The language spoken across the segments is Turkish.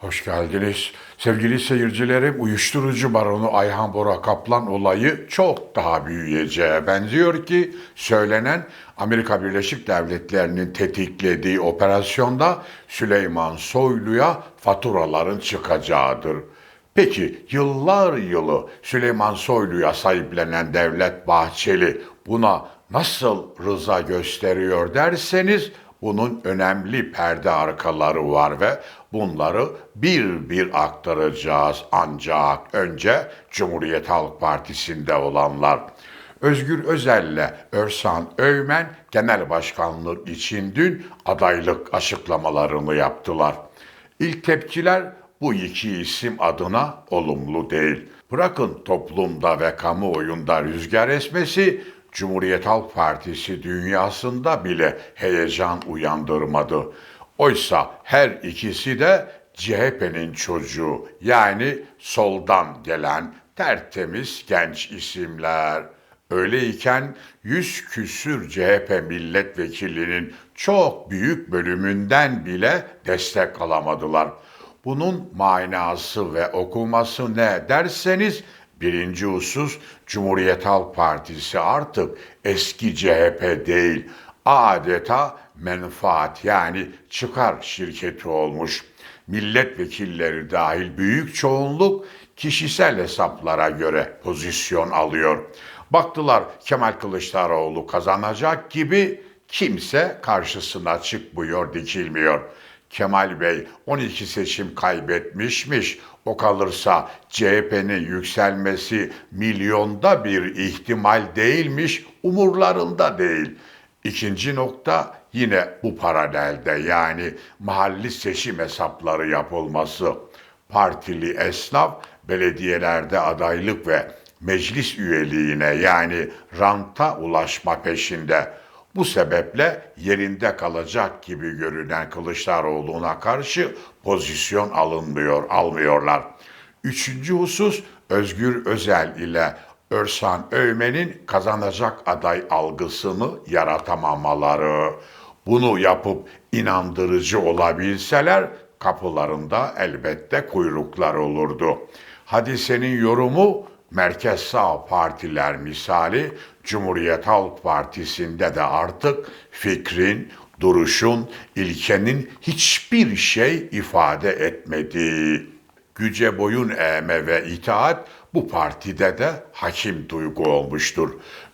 Hoş geldiniz. Sevgili seyircilerim, uyuşturucu baronu Ayhan Bora Kaplan olayı çok daha büyüyeceğe benziyor ki söylenen Amerika Birleşik Devletleri'nin tetiklediği operasyonda Süleyman Soylu'ya faturaların çıkacağıdır. Peki yıllar yılı Süleyman Soylu'ya sahiplenen Devlet Bahçeli buna nasıl rıza gösteriyor derseniz bunun önemli perde arkaları var ve bunları bir bir aktaracağız ancak önce Cumhuriyet Halk Partisi'nde olanlar. Özgür Özel'le Örsan Öymen genel başkanlık için dün adaylık açıklamalarını yaptılar. İlk tepkiler bu iki isim adına olumlu değil. Bırakın toplumda ve kamuoyunda rüzgar esmesi, Cumhuriyet Halk Partisi dünyasında bile heyecan uyandırmadı. Oysa her ikisi de CHP'nin çocuğu yani soldan gelen tertemiz genç isimler. Öyleyken yüz küsür CHP milletvekilinin çok büyük bölümünden bile destek alamadılar. Bunun manası ve okuması ne derseniz birinci husus Cumhuriyet Halk Partisi artık eski CHP değil adeta menfaat yani çıkar şirketi olmuş. Milletvekilleri dahil büyük çoğunluk kişisel hesaplara göre pozisyon alıyor. Baktılar Kemal Kılıçdaroğlu kazanacak gibi kimse karşısına çıkmıyor, dikilmiyor. Kemal Bey 12 seçim kaybetmişmiş. O kalırsa CHP'nin yükselmesi milyonda bir ihtimal değilmiş, umurlarında değil. İkinci nokta yine bu paralelde yani mahalli seçim hesapları yapılması. Partili esnaf belediyelerde adaylık ve meclis üyeliğine yani ranta ulaşma peşinde. Bu sebeple yerinde kalacak gibi görünen Kılıçdaroğlu'na karşı pozisyon alınmıyor, almıyorlar. Üçüncü husus Özgür Özel ile Örsan Öymen'in kazanacak aday algısını yaratamamaları. Bunu yapıp inandırıcı olabilseler kapılarında elbette kuyruklar olurdu. Hadisenin yorumu merkez sağ partiler misali Cumhuriyet Halk Partisi'nde de artık fikrin, duruşun, ilkenin hiçbir şey ifade etmediği. Güce boyun eğme ve itaat bu partide de hakim duygu olmuştur.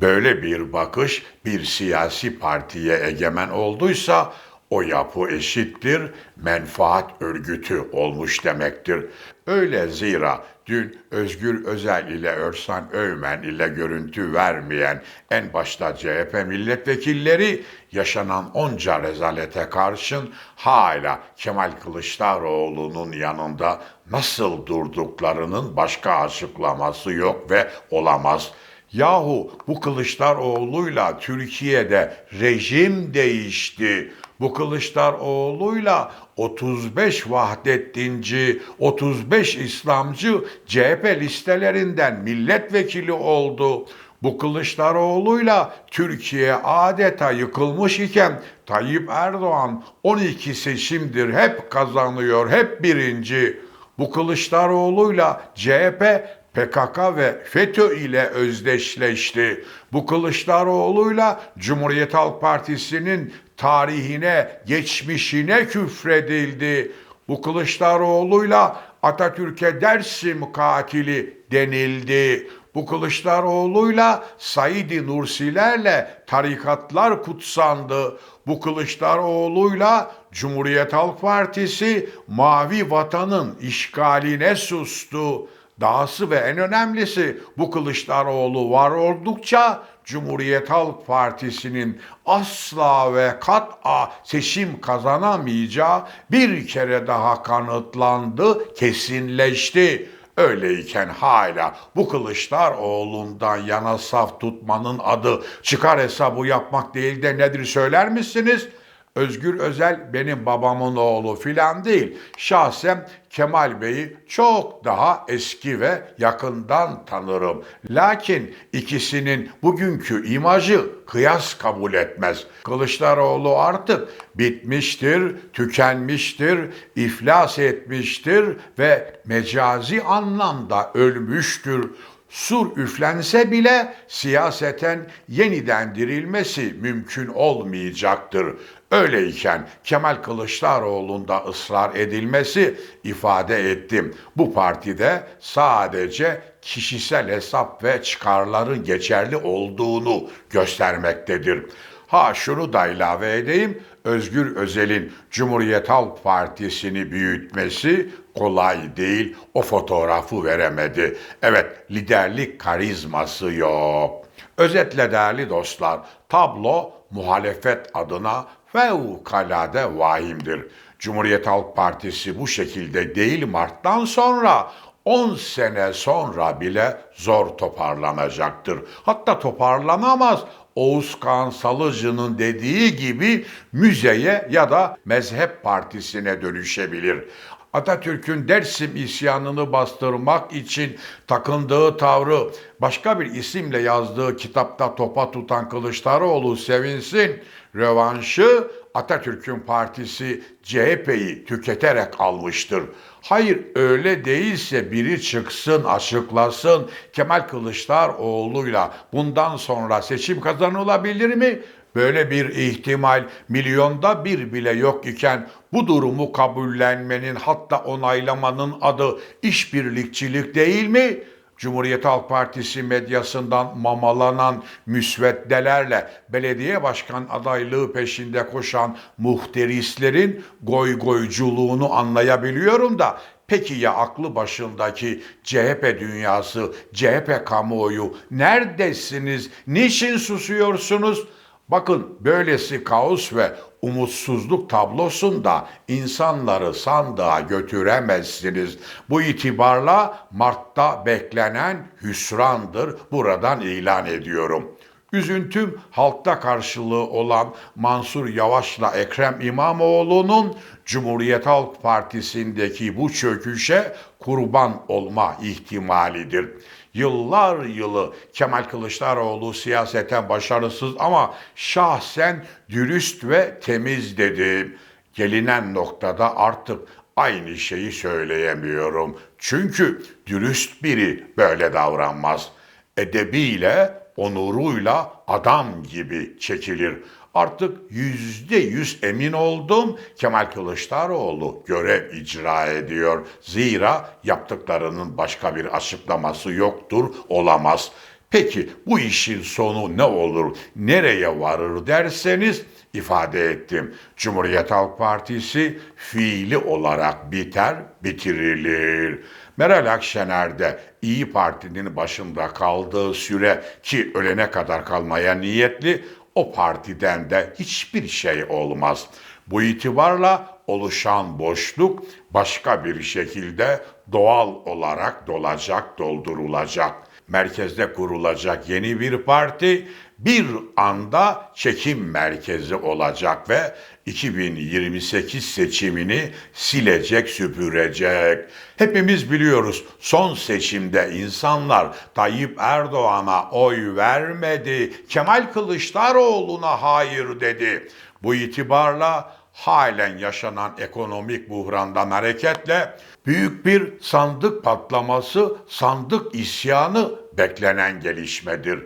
Böyle bir bakış bir siyasi partiye egemen olduysa o yapı eşittir, menfaat örgütü olmuş demektir. Öyle zira dün Özgür Özel ile Örsan Öymen ile görüntü vermeyen en başta CHP milletvekilleri yaşanan onca rezalete karşın hala Kemal Kılıçdaroğlu'nun yanında nasıl durduklarının başka açıklaması yok ve olamaz. Yahu bu Kılıçdaroğlu'yla Türkiye'de rejim değişti. Bu Kılıçdaroğlu'yla 35 Vahdettinci, 35 İslamcı CHP listelerinden milletvekili oldu. Bu Kılıçdaroğlu'yla Türkiye adeta yıkılmış iken Tayyip Erdoğan 12 seçimdir hep kazanıyor, hep birinci. Bu Kılıçdaroğlu'yla CHP PKK ve FETÖ ile özdeşleşti. Bu Kılıçdaroğlu'yla Cumhuriyet Halk Partisi'nin tarihine, geçmişine küfredildi. Bu Kılıçdaroğlu'yla Atatürk'e Dersim katili denildi. Bu Kılıçdaroğlu'yla Said Nursilerle tarikatlar kutsandı. Bu Kılıçdaroğlu'yla Cumhuriyet Halk Partisi mavi vatanın işgaline sustu. Dahası ve en önemlisi bu Kılıçdaroğlu var oldukça Cumhuriyet Halk Partisi'nin asla ve kat'a seçim kazanamayacağı bir kere daha kanıtlandı, kesinleşti. Öyleyken hala bu Kılıçdaroğlu'ndan yana saf tutmanın adı çıkar hesabı yapmak değil de nedir söyler misiniz? Özgür Özel benim babamın oğlu filan değil. Şahsen Kemal Bey'i çok daha eski ve yakından tanırım. Lakin ikisinin bugünkü imajı kıyas kabul etmez. Kılıçdaroğlu artık bitmiştir, tükenmiştir, iflas etmiştir ve mecazi anlamda ölmüştür. Sur üflense bile siyaseten yeniden dirilmesi mümkün olmayacaktır. Öyleyken Kemal Kılıçdaroğlu'nda ısrar edilmesi ifade ettim. Bu partide sadece kişisel hesap ve çıkarların geçerli olduğunu göstermektedir. Ha şunu da ilave edeyim. Özgür Özel'in Cumhuriyet Halk Partisi'ni büyütmesi kolay değil. O fotoğrafı veremedi. Evet, liderlik karizması yok. Özetle değerli dostlar, tablo muhalefet adına fevkalade vahimdir. Cumhuriyet Halk Partisi bu şekilde değil Mart'tan sonra 10 sene sonra bile zor toparlanacaktır. Hatta toparlanamaz. Oğuz Kağan Salıcı'nın dediği gibi müzeye ya da mezhep partisine dönüşebilir. Atatürk'ün Dersim isyanını bastırmak için takındığı tavrı başka bir isimle yazdığı kitapta topa tutan Kılıçdaroğlu sevinsin. Rövanşı Atatürk'ün partisi CHP'yi tüketerek almıştır. Hayır öyle değilse biri çıksın açıklasın Kemal Kılıçdaroğlu'yla bundan sonra seçim kazanılabilir mi? Böyle bir ihtimal milyonda bir bile yok iken bu durumu kabullenmenin hatta onaylamanın adı işbirlikçilik değil mi? Cumhuriyet Halk Partisi medyasından mamalanan müsveddelerle belediye başkan adaylığı peşinde koşan muhterislerin goy goyculuğunu anlayabiliyorum da Peki ya aklı başındaki CHP dünyası, CHP kamuoyu neredesiniz? Niçin susuyorsunuz? Bakın böylesi kaos ve umutsuzluk tablosunda insanları sandığa götüremezsiniz. Bu itibarla Mart'ta beklenen hüsrandır. Buradan ilan ediyorum. Üzüntüm halkta karşılığı olan Mansur Yavaş'la Ekrem İmamoğlu'nun Cumhuriyet Halk Partisi'ndeki bu çöküşe kurban olma ihtimalidir. Yıllar yılı Kemal Kılıçdaroğlu siyaseten başarısız ama şahsen dürüst ve temiz dedim. Gelinen noktada artık aynı şeyi söyleyemiyorum. Çünkü dürüst biri böyle davranmaz. Edebiyle, onuruyla adam gibi çekilir. Artık yüzde yüz emin oldum Kemal Kılıçdaroğlu görev icra ediyor. Zira yaptıklarının başka bir açıklaması yoktur, olamaz. Peki bu işin sonu ne olur, nereye varır derseniz ifade ettim. Cumhuriyet Halk Partisi fiili olarak biter, bitirilir. Meral Akşener de İyi Parti'nin başında kaldığı süre ki ölene kadar kalmaya niyetli o partiden de hiçbir şey olmaz. Bu itibarla oluşan boşluk başka bir şekilde doğal olarak dolacak, doldurulacak. Merkezde kurulacak yeni bir parti bir anda çekim merkezi olacak ve 2028 seçimini silecek, süpürecek. Hepimiz biliyoruz son seçimde insanlar Tayyip Erdoğan'a oy vermedi. Kemal Kılıçdaroğlu'na hayır dedi. Bu itibarla halen yaşanan ekonomik buhrandan hareketle büyük bir sandık patlaması, sandık isyanı beklenen gelişmedir.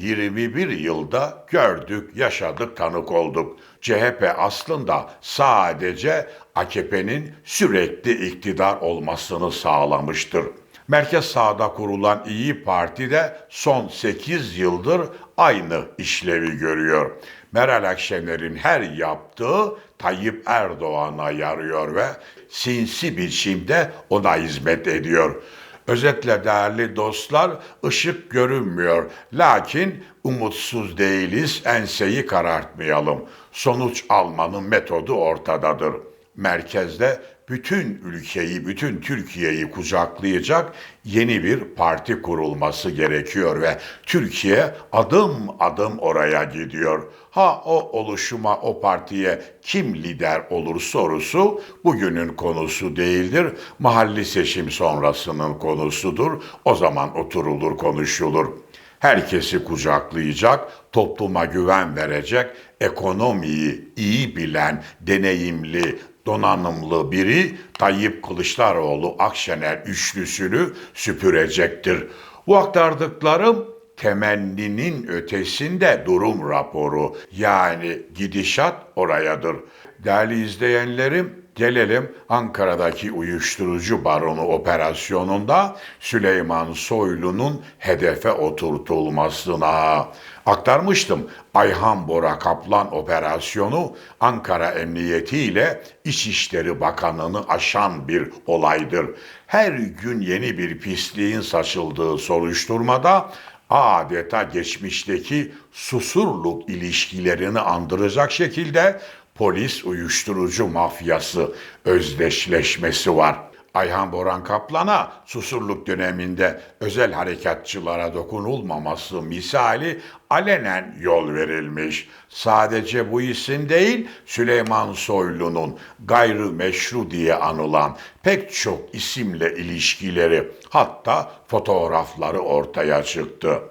21 yılda gördük, yaşadık, tanık olduk. CHP aslında sadece AKP'nin sürekli iktidar olmasını sağlamıştır. Merkez sağda kurulan İyi Parti de son 8 yıldır aynı işlevi görüyor. Meral Akşener'in her yaptığı Tayyip Erdoğan'a yarıyor ve sinsi biçimde ona hizmet ediyor. Özetle değerli dostlar, ışık görünmüyor. Lakin umutsuz değiliz, enseyi karartmayalım. Sonuç almanın metodu ortadadır. Merkezde bütün ülkeyi, bütün Türkiye'yi kucaklayacak yeni bir parti kurulması gerekiyor ve Türkiye adım adım oraya gidiyor. Ha o oluşuma, o partiye kim lider olur sorusu bugünün konusu değildir. Mahalli seçim sonrasının konusudur. O zaman oturulur, konuşulur. Herkesi kucaklayacak, topluma güven verecek, ekonomiyi iyi bilen, deneyimli, donanımlı biri Tayyip Kılıçdaroğlu Akşener üçlüsünü süpürecektir. Bu aktardıklarım temenninin ötesinde durum raporu yani gidişat orayadır. Değerli izleyenlerim gelelim Ankara'daki uyuşturucu baronu operasyonunda Süleyman Soylu'nun hedefe oturtulmasına. Aktarmıştım Ayhan Bora Kaplan operasyonu Ankara Emniyeti ile İçişleri Bakanı'nı aşan bir olaydır. Her gün yeni bir pisliğin saçıldığı soruşturmada adeta geçmişteki susurluk ilişkilerini andıracak şekilde polis uyuşturucu mafyası özdeşleşmesi var. Ayhan Boran Kaplan'a susurluk döneminde özel harekatçılara dokunulmaması misali alenen yol verilmiş. Sadece bu isim değil, Süleyman Soylu'nun gayrı meşru diye anılan pek çok isimle ilişkileri hatta fotoğrafları ortaya çıktı.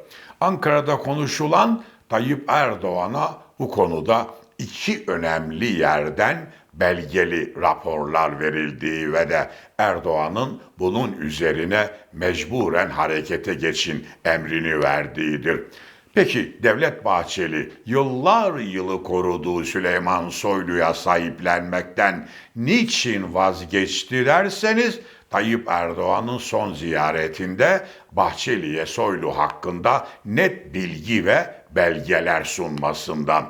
Ankara'da konuşulan Tayyip Erdoğan'a bu konuda iki önemli yerden belgeli raporlar verildiği ve de Erdoğan'ın bunun üzerine mecburen harekete geçin emrini verdiğidir. Peki Devlet Bahçeli yıllar yılı koruduğu Süleyman Soylu'ya sahiplenmekten niçin vazgeçti derseniz Tayyip Erdoğan'ın son ziyaretinde Bahçeli'ye Soylu hakkında net bilgi ve belgeler sunmasından.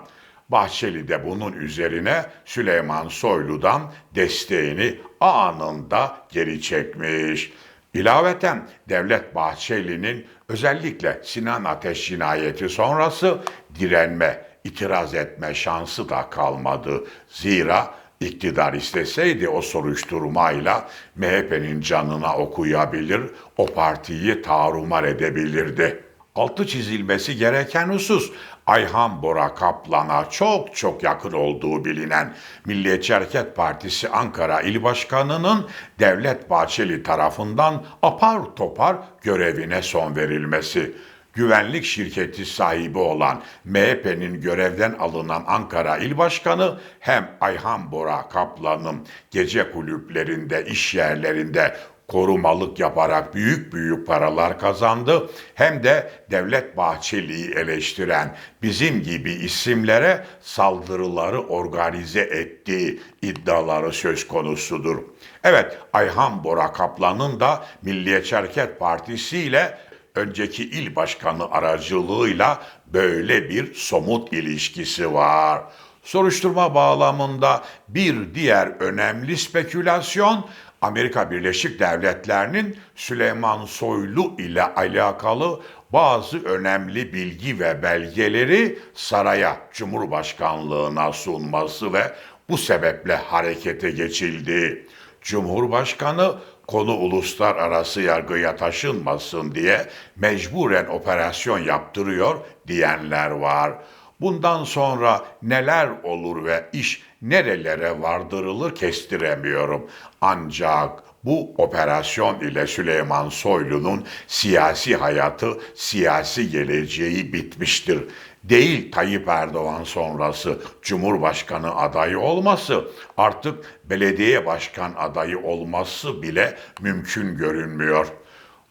Bahçeli de bunun üzerine Süleyman Soylu'dan desteğini anında geri çekmiş. İlaveten Devlet Bahçeli'nin özellikle Sinan Ateş cinayeti sonrası direnme, itiraz etme şansı da kalmadı. Zira iktidar isteseydi o soruşturmayla MHP'nin canına okuyabilir, o partiyi tarumar edebilirdi. Altı çizilmesi gereken husus Ayhan Bora Kaplan'a çok çok yakın olduğu bilinen Milliyetçi Hareket Partisi Ankara İl Başkanı'nın Devlet Bahçeli tarafından apar topar görevine son verilmesi. Güvenlik şirketi sahibi olan MHP'nin görevden alınan Ankara İl Başkanı hem Ayhan Bora Kaplan'ın gece kulüplerinde, iş yerlerinde korumalık yaparak büyük büyük paralar kazandı hem de Devlet Bahçeli'yi eleştiren bizim gibi isimlere saldırıları organize ettiği iddiaları söz konusudur. Evet Ayhan Bora Kaplan'ın da Milliyetçi Hareket Partisi ile önceki il başkanı aracılığıyla böyle bir somut ilişkisi var. Soruşturma bağlamında bir diğer önemli spekülasyon Amerika Birleşik Devletleri'nin Süleyman Soylu ile alakalı bazı önemli bilgi ve belgeleri saraya, Cumhurbaşkanlığına sunması ve bu sebeple harekete geçildi. Cumhurbaşkanı konu uluslararası yargıya taşınmasın diye mecburen operasyon yaptırıyor diyenler var. Bundan sonra neler olur ve iş nerelere vardırılır kestiremiyorum. Ancak bu operasyon ile Süleyman Soylu'nun siyasi hayatı, siyasi geleceği bitmiştir. Değil Tayyip Erdoğan sonrası Cumhurbaşkanı adayı olması, artık belediye başkan adayı olması bile mümkün görünmüyor.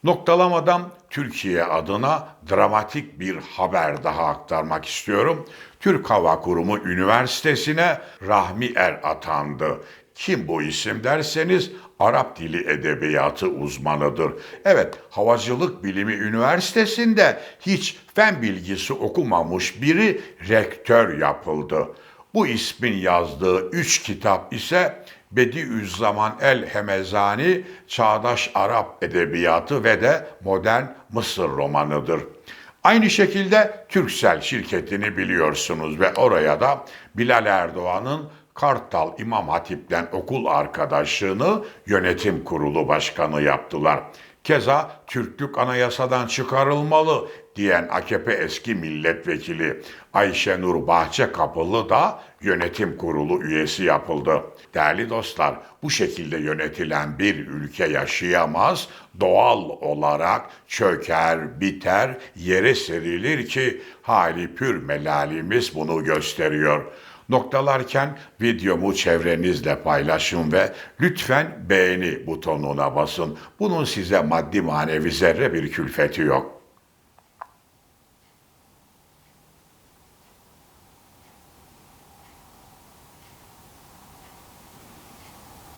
Noktalamadan Türkiye adına dramatik bir haber daha aktarmak istiyorum. Türk Hava Kurumu Üniversitesi'ne Rahmi Er atandı. Kim bu isim derseniz Arap dili edebiyatı uzmanıdır. Evet, Havacılık Bilimi Üniversitesi'nde hiç fen bilgisi okumamış biri rektör yapıldı. Bu ismin yazdığı üç kitap ise Bediüzzaman el Hemezani, Çağdaş Arap Edebiyatı ve de Modern Mısır romanıdır. Aynı şekilde Türksel şirketini biliyorsunuz ve oraya da Bilal Erdoğan'ın Kartal İmam Hatip'ten okul arkadaşlığını yönetim kurulu başkanı yaptılar. Keza Türklük anayasadan çıkarılmalı diyen AKP eski milletvekili Ayşenur Bahçekapılı da yönetim kurulu üyesi yapıldı. Değerli dostlar, bu şekilde yönetilen bir ülke yaşayamaz, doğal olarak çöker, biter, yere serilir ki hali pür melalimiz bunu gösteriyor. Noktalarken videomu çevrenizle paylaşın ve lütfen beğeni butonuna basın. Bunun size maddi manevi zerre bir külfeti yok.